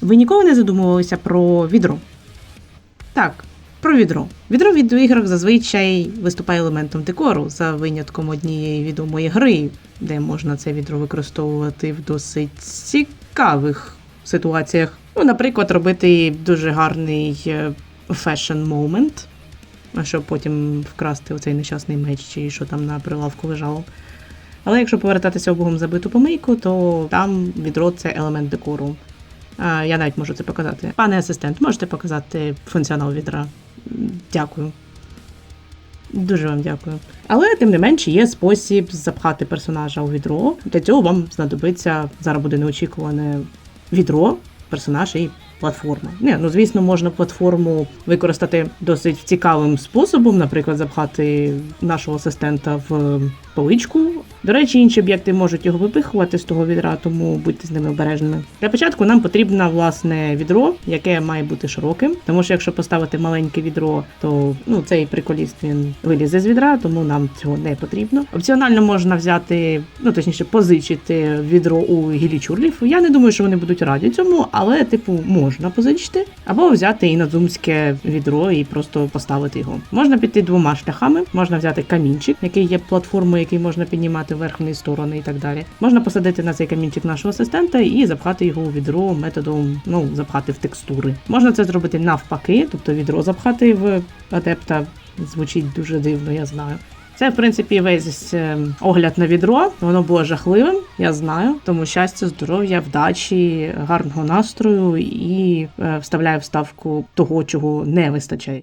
Ви ніколи не задумувалися про відро? Так, про відро. Відро в відеоіграх зазвичай виступає елементом декору, за винятком однієї відомої гри, де можна це відро використовувати в досить цікавих ситуаціях. Ну, наприклад, робити дуже гарний moment, а щоб потім вкрасти оцей нещасний меч чи що там на прилавку лежало. Але якщо повертатися в забиту помийку, то там відро це елемент декору. Я навіть можу це показати. Пане асистент, можете показати функціонал відра? Дякую. Дуже вам дякую. Але тим не менше є спосіб запхати персонажа у відро. Для цього вам знадобиться зараз буде неочікуване відро, персонаж і платформа. Не, ну звісно, можна платформу використати досить цікавим способом, наприклад, запхати нашого асистента в поличку. До речі, інші об'єкти можуть його випихувати з того відра, тому будьте з ними обережними. Для початку нам потрібно власне відро, яке має бути широким, тому що якщо поставити маленьке відро, то ну цей приколіст він вилізе з відра, тому нам цього не потрібно. Опціонально можна взяти, ну точніше, позичити відро у гілічурлів. Я не думаю, що вони будуть раді цьому, але типу можна позичити, або взяти інозумське відро і просто поставити його. Можна піти двома шляхами, можна взяти камінчик, який є платформою, який можна піднімати вверх вниз сторони і так далі. Можна посадити на цей камінчик нашого асистента і запхати його у відро методом ну запхати в текстури. Можна це зробити навпаки, тобто відро запхати в адепта. Звучить дуже дивно, я знаю. Це, в принципі, весь е, огляд на відро. Воно було жахливим, я знаю. Тому щастя, здоров'я, вдачі, гарного настрою і е, вставляю вставку того, чого не вистачає.